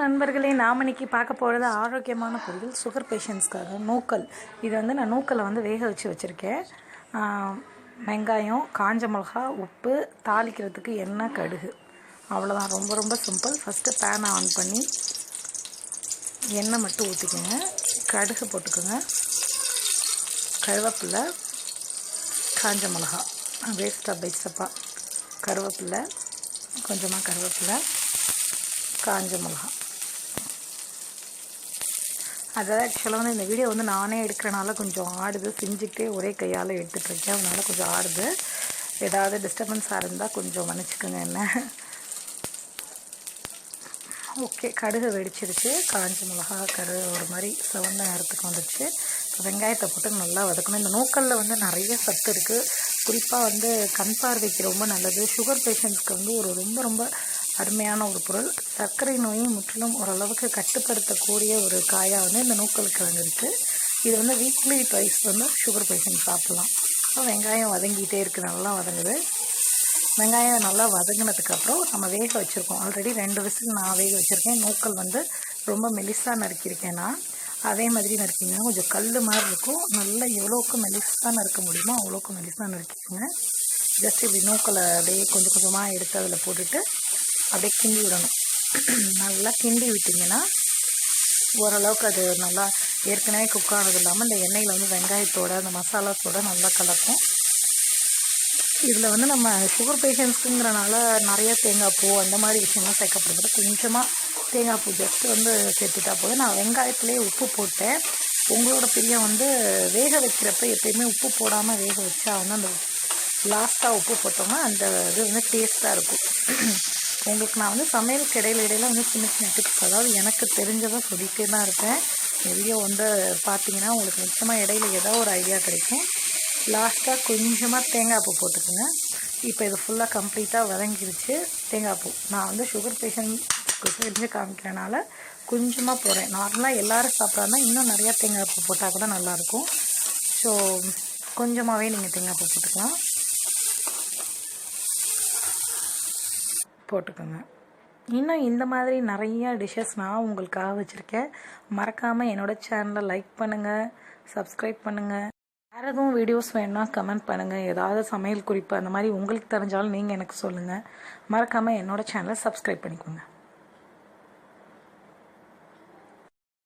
நண்பர்களே நாம் இன்னைக்கு பார்க்க போகிறது ஆரோக்கியமான பொருள் சுகர் பேஷண்ட்ஸ்க்காக நூக்கல். இது வந்து நான் நூக்கலை வந்து வேக வச்சு வச்சுருக்கேன். வெங்காயம் காஞ்ச மிளகா உப்பு தாளிக்கிறதுக்கு எண்ணெய் கடுகு. அவ்வளோதான் ரொம்ப ரொம்ப சிம்பிள் ஃபஸ்ட்டு பேனை ஆன் பண்ணி எண்ணெய் மட்டும் ஊற்றிக்கோங்க கடுகு போட்டுக்கோங்க. கருவேப்பில்லை காஞ்ச மிளகா. வேஸ்ட்டாக பைசப்பாக கருவேப்பில்லை கொஞ்சமாக கருவேப்பில்லை காஞ்ச மிளகா. அதாவது ஆக்சுவலாக வந்து இந்த வீடியோ வந்து நானே எடுக்கிறனால கொஞ்சம் ஆடுது. செஞ்சுக்கிட்டே ஒரே கையால் எடுத்துகிட்ருக்கேன் அதனால் கொஞ்சம் ஆடுது. ஏதாவது டிஸ்டர்பன்ஸாக இருந்தால் கொஞ்சம் மன்னிச்சுக்கோங்க என்ன. ஓகே கடுகு வெடிச்சிருச்சு. காஞ்ச மிளகா கரு ஒரு மாதிரி சிவந்த நேரத்துக்கு வந்துடுச்சு இப்போ வெங்காயத்தை போட்டு நல்லா வதக்கணும். இந்த நூக்கலில் வந்து நிறைய சத்து இருக்குது குறிப்பாக வந்து கண் பார்வைக்கு ரொம்ப நல்லது. சுகர் பேஷண்ட்ஸ்க்கு வந்து ஒரு ரொம்ப ரொம்ப அருமையான ஒரு பொருள். சர்க்கரை நோயை முற்றிலும் ஓரளவுக்கு கட்டுப்படுத்தக்கூடிய ஒரு காயாக வந்து இந்த நூக்கல் கிழங்கு இருக்குது இது வந்து வீக்லி ட்வைஸ் வந்து சுகர் பேஷண்ட் சாப்பிட்லாம். அப்புறம் வெங்காயம் வதங்கிட்டே இருக்குது நல்லா வதங்குது. வெங்காயம் நல்லா வதங்கினதுக்கப்புறம் நம்ம வேக வச்சுருக்கோம். ஆல்ரெடி ரெண்டு விசில் நான் வேக வச்சுருக்கேன். நூக்கல் வந்து ரொம்ப மெலிசாக நறுக்கியிருக்கேன் நான். அதே மாதிரி நறுக்கிங்கன்னா கொஞ்சம் கல் மாதிரி இருக்கும். நல்லா எவ்வளோக்கு மெலிசாக நறுக்க முடியுமோ அவ்வளோக்கு மெலிசாக நறுக்கிக்கோங்க. ஜஸ்ட் இப்படி நூக்கலை அப்படியே கொஞ்சம் கொஞ்சமாக எடுத்து அதில் போட்டுட்டு அப்படியே கிண்டி விடணும். நல்லா கிண்டி விட்டிங்கன்னா ஓரளவுக்கு அது நல்லா ஏற்கனவே குக் ஆனது இல்லாமல் இந்த எண்ணெயில் வந்து வெங்காயத்தோட அந்த மசாலாத்தோடு நல்லா கலக்கும். இதில் வந்து நம்ம சுகர் பேஷண்ட்ஸுங்கிறனால நிறைய தேங்காய் பூ அந்த மாதிரி விஷயம்லாம் சேர்க்கப்படுறது கொஞ்சமாக தேங்காய் பூ ஜஸ்ட் வந்து சேர்த்துட்டா போதும். நான் வெங்காயத்துலேயே உப்பு போட்டேன். உங்களோட பிரியம் வந்து வேக வைக்கிறப்ப எப்பயுமே உப்பு போடாமல் வேக வச்சா வந்து அந்த லாஸ்ட்டாக உப்பு போட்டோம்னா அந்த இது வந்து டேஸ்ட்டாக இருக்கும். உங்களுக்கு நான் வந்து சமையலுக்கு இடையில இடையில வந்து சின்ன சின்ன டிப்ஸ் அதாவது எனக்கு தெரிஞ்சதை சொல்லிகிட்டே தான் இருப்பேன். நிறைய வந்து பார்த்தீங்கன்னா உங்களுக்கு நிச்சயமாக இடையில ஏதோ ஒரு ஐடியா கிடைக்கும். லாஸ்ட்டாக கொஞ்சமாக தேங்காய் பூ போட்டுக்கோங்க. இப்போ இது ஃபுல்லாக கம்ப்ளீட்டாக வதங்கிருச்சு. தேங்காய் பூ. நான் வந்து சுகர் பேஷண்ட்க்கு தெரிஞ்சு காமிக்கிறனால கொஞ்சமாக போடுறேன். நார்மலாக எல்லோரும் சாப்பிட்றாருந்தா இன்னும் நிறையா தேங்காய் பூ போட்டால் கூட நல்லாயிருக்கும் ஸோ கொஞ்சமாகவே நீங்கள் தேங்காய் பூ போட்டுக்கலாம். போட்டுக்கோங்க. இன்னும் இந்த மாதிரி நிறைய டிஷ்ஷஸ் நான் உங்களுக்காக வச்சுருக்கேன். மறக்காமல் என்னோடய சேனலை லைக் பண்ணுங்கள் சப்ஸ்கிரைப் பண்ணுங்கள் வேறு எதுவும் வீடியோஸ் வேணும்னா கமெண்ட் பண்ணுங்கள் ஏதாவது சமையல் குறிப்பு அந்த மாதிரி உங்களுக்கு தெரிஞ்சாலும் நீங்கள் எனக்கு சொல்லுங்கள் மறக்காமல் என்னோடய சேனலை சப்ஸ்கிரைப் பண்ணிக்கோங்க.